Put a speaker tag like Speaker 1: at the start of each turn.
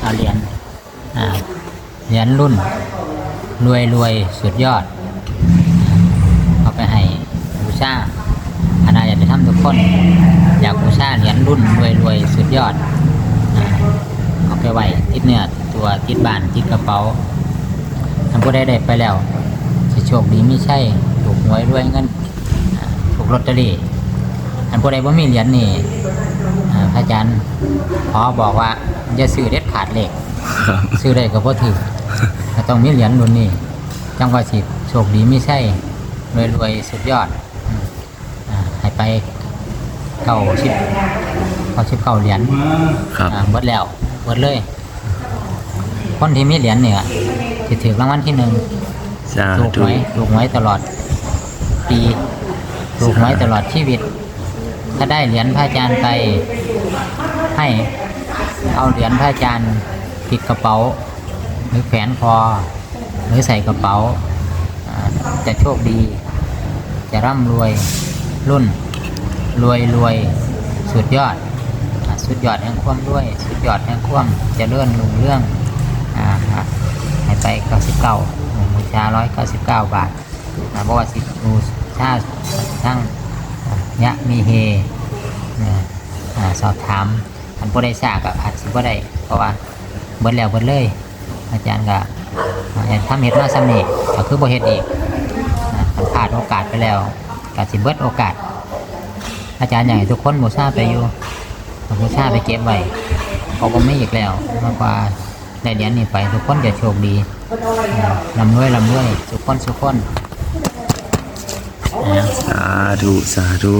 Speaker 1: เอาเหรียญอ่าเหรียญรุ่น รวยรวยสุดยอด เอาไปให้บูชาคณะอยากจะทำทุกคน อยากบูชาเหรียญรุ่น รวยรวยสุดยอดเอาไปไว้ติดเนื้อตัวติดบานติดกระเป๋าทำผู้ใดได้ไปแล้วจะโชคดีไม่ใช่ถูกหวยรวยเงินถูกลอตเตอรี่อันผู้ใดว่ามีเหรียญนี่ พระอาจารย์ขอบอกว่าอย่าซื้อเด็ดขาดเลข
Speaker 2: ครับ
Speaker 1: ซื้อได้ก็บ่ถือก็ต้องมีเหรียญรุ่นนี้จังว่าสิโชคดีไม่ใช่รวยรวยสุดยอดอืมอ่าให้ไปเข้าชิปเข้าชิปเข้าเหรียญ
Speaker 2: ครับ
Speaker 1: อ่าเบิดแล้วเบิดเลย คนที่มีเหรียญเนี่ยจะถือรางวัลที่หนึ่ง
Speaker 2: สา
Speaker 1: ถูก
Speaker 2: ธุ
Speaker 1: หวยถูกหวยตลอดปีถูกหวยตลอดชีวิต ถ้าได้เหรียญพระอาจารย์ไปให้เอาเหรียญพระอาจารย์ติดกระเป๋า หรือแขวนคอหรือใส่กระเป๋า จะโชคดี จะร่ำรวยรุ่น รวยรวยสุดยอดอสุดยอดแห่งความรวย สุดยอดแห่งความจะเลื่อนลุงเรื่องอ่าอ่าให้ไปเก้าสิบเก้าบูชาร้อยเก้าสิบเก้าทเพราะว่าสิบูชาทั้ง ยะมีเฮสอบถามอันบ่ได้ทราบกับอาจสิบ่ได้เพราะว่าเบิดแล้วเบิดเลย อาจารย์ก็อ่าอยากทำเห็ดมาซ้ำนี่ก็คือบ่เฮ็ดอีกอ่าดโอกาสไปแล้วก็สิเบิดโอกาส อาจารย์ให้ทุกคนบูชาไปอยู่บูชาไปเก็บไว้เขาก็ไม่อีกแล้วมากกว่าได้เหรียญนี้ไปทุกคนจะโชคดีลำรวยลำรวยทุกคนทุกคน
Speaker 2: สาธุสาธุ